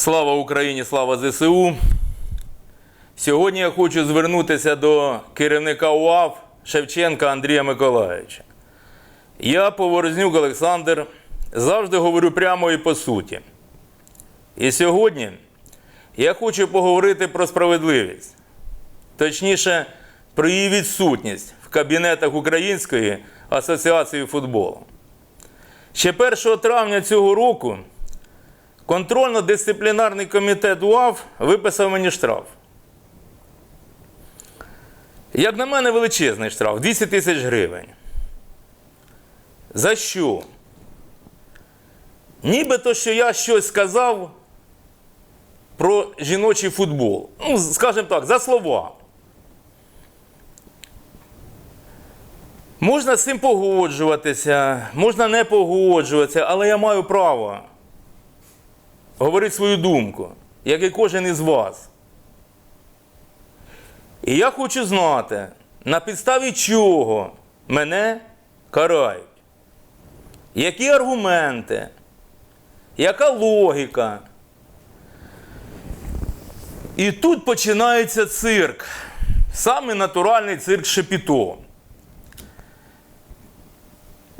Слава Україні, слава ЗСУ. Сьогодні я хочу звернутися до керівника УАВ Шевченка Андрія Миколаївича. Я, Поворознюк Олександр, завжди говорю прямо і по суті. І сьогодні я хочу поговорити про справедливість, точніше, про її відсутність в кабінетах Української асоціації футболу. Ще 1 травня цього року контрольно-дисциплінарний комітет УАВ виписав мені штраф. Як на мене, величезний штраф 200 тисяч гривень. За що? Нібито, що я щось сказав про жіночий футбол. Ну, скажімо так, за слова. Можна з цим погоджуватися, можна не погоджуватися, але я маю право говорити свою думку, як і кожен із вас. І я хочу знати, на підставі чого мене карають. Які аргументи, яка логіка. І тут починається цирк. Саме натуральний цирк Шепіто.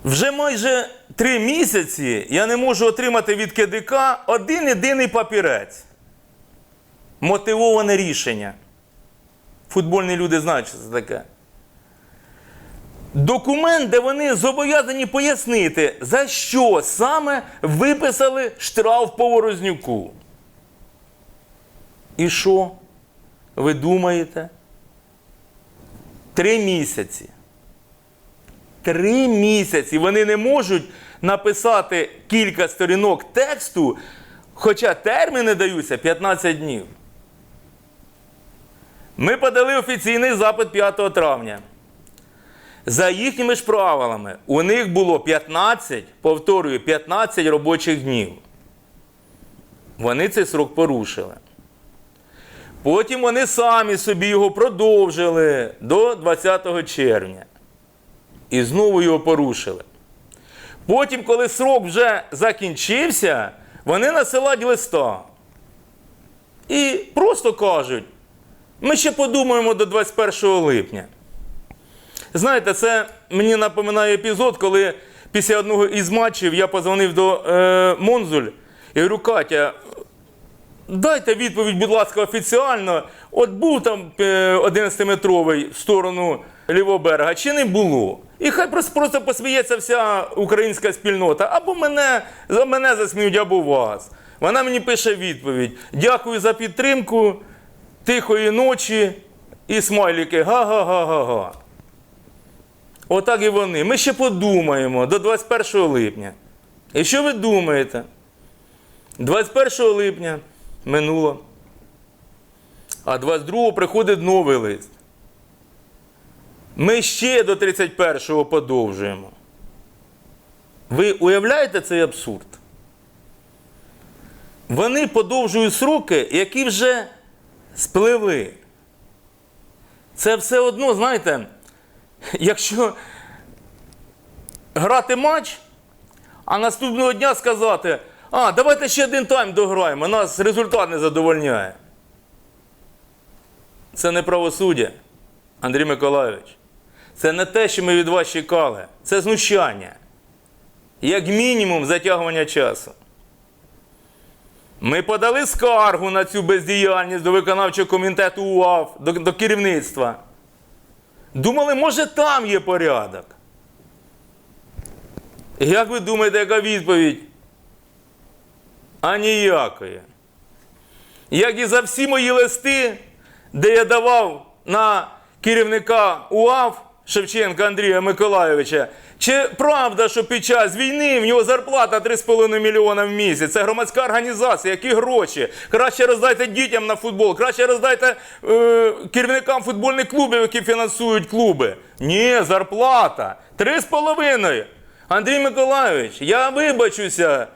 Вже майже три місяці я не можу отримати від КДК один єдиний папірець. Мотивоване рішення. Футбольні люди знають, що це таке. Документ, де вони зобов'язані пояснити, за що саме виписали штраф Поворознюку. І що? Ви думаєте? Три місяці. Три місяці вони не можуть написати кілька сторінок тексту, хоча терміни даються 15 днів. Ми подали офіційний запит 5 травня. За їхніми ж правилами, у них було 15, повторюю, 15 робочих днів. Вони цей срок порушили. Потім вони самі собі його продовжили до 20 червня. І знову його порушили. Потім, коли срок вже закінчився, вони насилають листа. І просто кажуть, ми ще подумаємо до 21 липня. Знаєте, це мені напоминає епізод, коли після одного із матчів я позвонив до е, Монзуль і говорю, Катя, дайте відповідь, будь ласка, офіціально. От був там е, 11-метровий в сторону лівого берега, чи не було? І хай просто, просто посміється вся українська спільнота. Або мене, мене засміють, або вас. Вона мені пише відповідь: дякую за підтримку, тихої ночі і смайлики. Га-га-га-га-га. Отак і вони. Ми ще подумаємо до 21 липня. І що ви думаєте? 21 липня минуло. А 22 приходить новий лист. Ми ще до 31-го подовжуємо. Ви уявляєте цей абсурд? Вони подовжують сроки, які вже спливли. Це все одно, знаєте, якщо грати матч, а наступного дня сказати, а, давайте ще один тайм дограємо, нас результат не задовольняє. Це не правосуддя, Андрій Миколайович. Це не те, що ми від вас чекали. Це знущання. Як мінімум затягування часу. Ми подали скаргу на цю бездіяльність до виконавчого комітету УАВ, до, до керівництва. Думали, може там є порядок. Як ви думаєте, яка відповідь? А ніякої. Як і за всі мої листи, де я давав на керівника УАВ Шевченка Андрія Миколайовича, чи правда, що під час війни в нього зарплата 3,5 мільйона в місяць? Це громадська організація, які гроші? Краще роздайте дітям на футбол, краще роздайте е, керівникам футбольних клубів, які фінансують клуби. Ні, зарплата 3,5. Андрій Миколайович, я вибачуся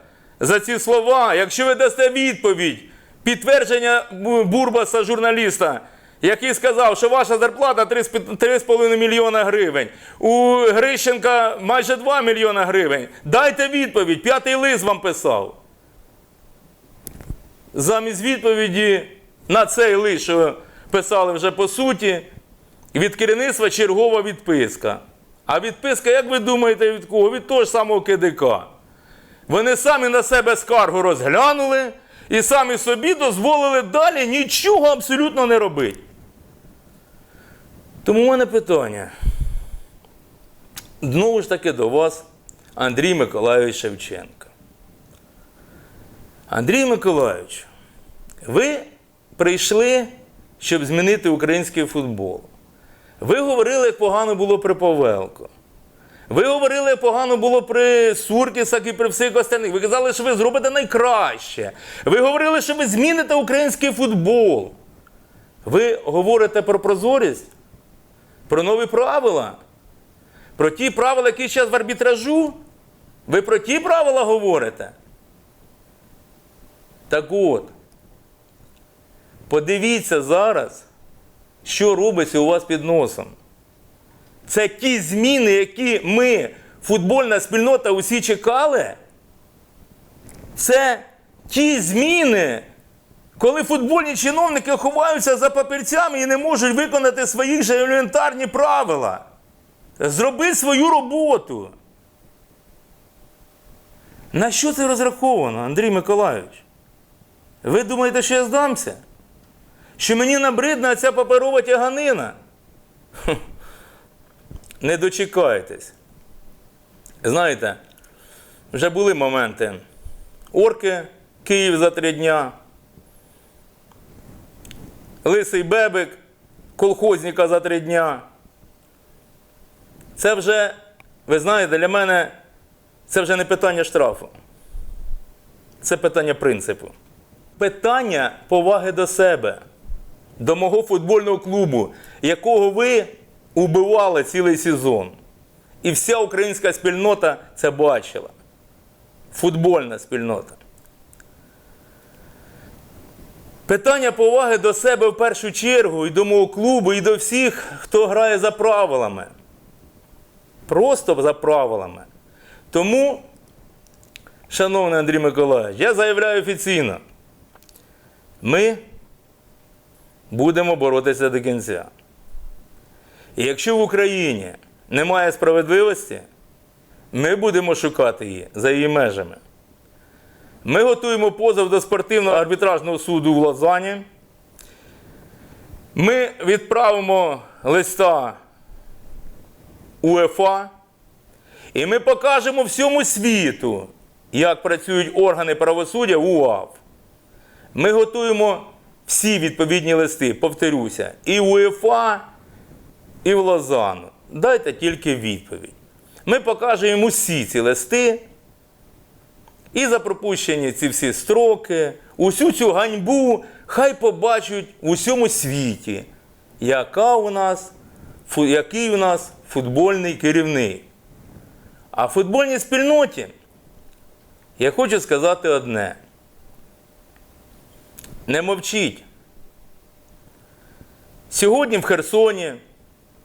за ці слова. Якщо ви дасте відповідь, підтвердження Бурбаса, журналіста, який сказав, що ваша зарплата 3,5 мільйона гривень. У Грищенка майже 2 мільйона гривень. Дайте відповідь, п'ятий лист вам писав. замість відповіді на цей лист, що писали вже по суті, від керівництва чергова відписка. А відписка, як ви думаєте, від кого? Від того ж самого КДК. Вони самі на себе скаргу розглянули і самі собі дозволили далі нічого абсолютно не робити. Тому в мене питання. Знову ж таки до вас, Андрій Миколайович Шевченко. Андрій Миколайович, ви прийшли, щоб змінити український футбол. Ви говорили, як погано було при Павелко. Ви говорили, погано було при Суркісах і при всіх остальних. Ви казали, що ви зробите найкраще. Ви говорили, що ви зміните український футбол. Ви говорите про прозорість, про нові правила, про ті правила, які зараз в арбітражу. Ви про ті правила говорите? Так от, подивіться зараз, що робиться у вас під носом. Це ті зміни, які ми, футбольна спільнота, усі чекали. Це ті зміни, коли футбольні чиновники ховаються за папірцями і не можуть виконати свої ж елементарні правила. Зроби свою роботу. На що це розраховано, Андрій Миколайович? Ви думаєте, що я здамся? Що мені набридна ця паперова тяганина? Не дочекайтесь. Знаєте, вже були моменти. Орки, Київ за три дня. Лисий Бебик, колхозника за три дня. Це вже, ви знаєте, для мене це вже не питання штрафу. Це питання принципу. Питання поваги до себе, до мого футбольного клубу, якого ви убивали цілий сезон. І вся українська спільнота це бачила. Футбольна спільнота. Питання поваги до себе в першу чергу і до мого клубу, і до всіх, хто грає за правилами. Просто за правилами. Тому, шановний Андрій Миколаївич, я заявляю офіційно, ми будемо боротися до кінця. І якщо в Україні немає справедливості, ми будемо шукати її за її межами. Ми готуємо позов до спортивного арбітражного суду в Лозані. Ми відправимо листа УЕФА. І ми покажемо всьому світу, як працюють органи правосуддя УАВ. Ми готуємо всі відповідні листи, повторюся, і в УЄФА, і в Лозану. Дайте тільки відповідь. Ми покажемо усі ці листи. І за пропущені ці всі строки, усю цю ганьбу хай побачать в усьому світі, яка у нас, який у нас футбольний керівник. А в футбольній спільноті я хочу сказати одне. Не мовчіть. Сьогодні в Херсоні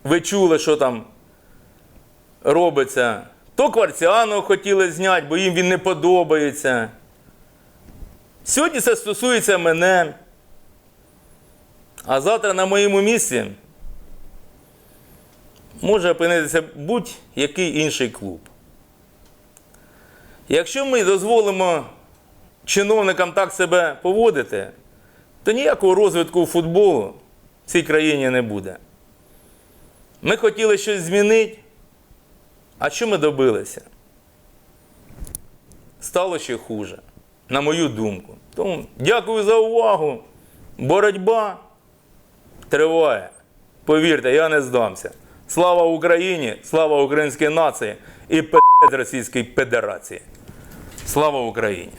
ви чули, що там робиться. То Кварціану хотіли зняти, бо їм він не подобається. Сьогодні це стосується мене. А завтра на моєму місці може опинитися будь-який інший клуб. Якщо ми дозволимо чиновникам так себе поводити, то ніякого розвитку футболу в цій країні не буде. Ми хотіли щось змінити, а що ми добилися? Стало ще хуже, на мою думку. Тому дякую за увагу. Боротьба триває. Повірте, я не здамся. Слава Україні, слава українській нації і пи*** Російській Федерації. Слава Україні!